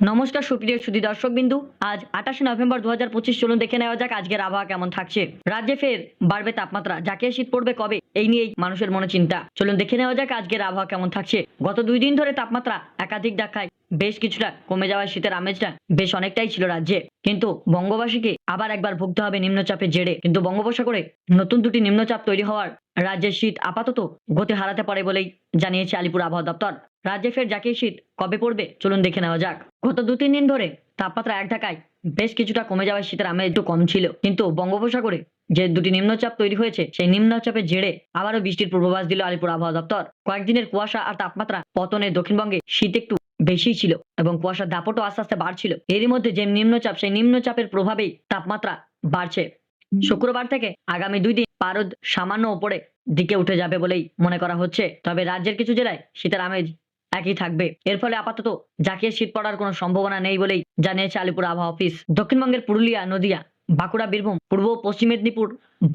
নমস্কার, সুপ্রিয় সুদী দর্শক বিন্দু আজ আঠাশে নভেম্বর দু হাজার পঁচিশ, চলুন দেখে নেওয়া যাক আজকের আবহাওয়া কেমন থাকছে। রাজ্যে ফের বাড়বে তাপমাত্রা। যাকে শীত পড়বে কবে, এই নিয়েই মানুষের মনে চিন্তা। চলুন দেখে নেওয়া যাক আজকের আবহাওয়া কেমন থাকছে। গত দুই দিন ধরে তাপমাত্রা একাধিক দেখায়। বেশ কিছুটা কমে যাওয়ায় শীতের আমেজটা বেশ অনেকটাই ছিল রাজ্যে। কিন্তু বঙ্গবাসীকে আবার একবার ভুগতে হবে নিম্নচাপের জেরে। কিন্তু বঙ্গোপসাগরে নতুন দুটি নিম্নচাপ তৈরি হওয়ার রাজ্যের শীত আপাতত গতি হারাতে পারে বলেই জানিয়েছে আলিপুর আবহাওয়া দপ্তর। রাজ্যে ফের জাকির শীত কবে পড়বে? চলুন দেখে নেওয়া যাক। গত দু তিন দিন ধরে তাপমাত্রা এক ঢাকায় বেশ কিছুটা কমে যাওয়ায় শীতের আমেজ একটু কম ছিল। কিন্তু বঙ্গোপসাগরে যে দুটি নিম্নচাপ তৈরি হয়েছে, সেই নিম্নচাপের জেরে আবারও বৃষ্টির পূর্বাভাস দিল আলিপুর আবহাওয়া দপ্তর। কয়েকদিনের কুয়াশা আর তাপমাত্রা পতনে দক্ষিণবঙ্গে শীত একটু বেশি ছিল এবং কুয়াশার দাপটও আস্তে আস্তে বাড়ছিল। এরই মধ্যে যে নিম্নচাপ, সেই নিম্নচাপের প্রভাবেই তাপমাত্রা বাড়ছে। শুক্রবার থেকে আগামী দুই দিন পারদ সামান্য ওপরে দিকে উঠে যাবে বলেই মনে করা হচ্ছে। তবে রাজ্যের কিছু জেলায় শীতের আমেজ একই থাকবে। এর ফলে আপাতত জাকিয়ে শীত পড়ার কোনো সম্ভাবনা নেই বলেই জানিয়েছে আলিপুর আবহাওয়া অফিস। দক্ষিণবঙ্গের পুরুলিয়া, নদিয়া, বাঁকুড়া, বীরভূম, পূর্ব পশ্চিম মেদিনীপুর,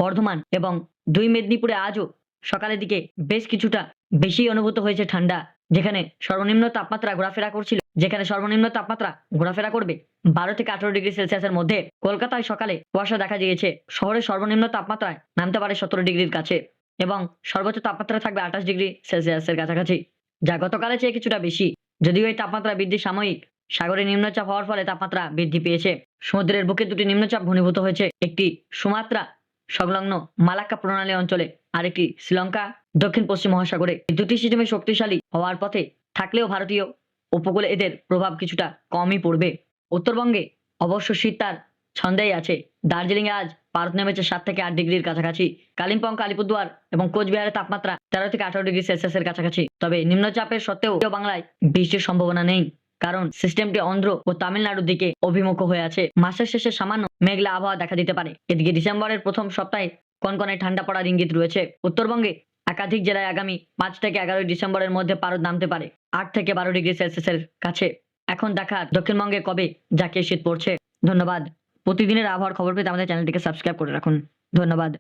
বর্ধমান এবং দুই মেদিনীপুরে আজও সকালের দিকে বেশ কিছুটা বেশি অনুভূত হয়েছে ঠান্ডা, যেখানে সর্বনিম্ন তাপমাত্রা ঘোরাফেরা করছিল, যেখানে সর্বনিম্ন তাপমাত্রা ঘোরাফেরা করবে বারো থেকে আঠারো ডিগ্রি সেলসিয়াসের মধ্যে। কলকাতায় সকালে কুয়াশা দেখা দিয়েছে শহরের সর্বনিম্ন তাপমাত্রায় নামতে পারে সতেরো ডিগ্রির কাছে এবং সর্বোচ্চ তাপমাত্রা থাকবে আঠাশ ডিগ্রি সেলসিয়াসের কাছাকাছি। যা গতকালের চেয়ে কিছুটা বেশি। যদিও এই তাপমাত্রা বৃদ্ধি সাময়িক, সাগরে নিম্নচাপ হওয়ার ফলে তাপমাত্রা বৃদ্ধি পেয়েছে। সমুদ্রের বুকে দুটি নিম্নচাপ ঘনীভূত হয়েছে, একটি সুমাত্রা সংলগ্ন মালাক্কা প্রণালী অঞ্চলে আর একটি শ্রীলঙ্কা দক্ষিণ পশ্চিম মহাসাগরে। দুটি সিস্টেমে শক্তিশালী হওয়ার পথে থাকলেও ভারতীয় উপকূলে এদের প্রভাব কিছুটা কমই পড়বে। উত্তরবঙ্গে অবশ্য শীত তার ছন্দেই আছে। দার্জিলিং এ আজ পারদ নেমেছে সাত থেকে আট ডিগ্রির কাছাকাছি। কালিম্পং আলিপুরদুয়ার এবং কোচবিহারের তাপমাত্রা তেরো থেকে আঠারো ডিগ্রি সেলসিয়াসের কাছাকাছি। তবে নিম্নচাপের সত্ত্বেও বাংলায় বৃষ্টির সম্ভাবনা নেই, কারণ সিস্টেমটি অন্ধ্র ও তামিলনাড়ুর দিকে অভিমুখ হয়ে আছে। মাসের শেষে সামান্য মেঘলা আবহাওয়া দেখা দিতে পারে। এদিকে ডিসেম্বরের প্রথম সপ্তাহে কনকনে ঠান্ডা পড়ার ইঙ্গিত রয়েছে। উত্তরবঙ্গে একাধিক জেলায় আগামী পাঁচ থেকে এগারোই ডিসেম্বরের মধ্যে পারদ নামতে পারে আট থেকে বারো ডিগ্রি সেলসিয়াসের কাছে। এখন দেখা দক্ষিণবঙ্গে কবে যাকে শীত পড়ছে। ধন্যবাদ। প্রতিদিনের আবহাওয়ার খবর পেতে আমাদের চ্যানেলটিকে সাবস্ক্রাইব করে রাখুন। ধন্যবাদ।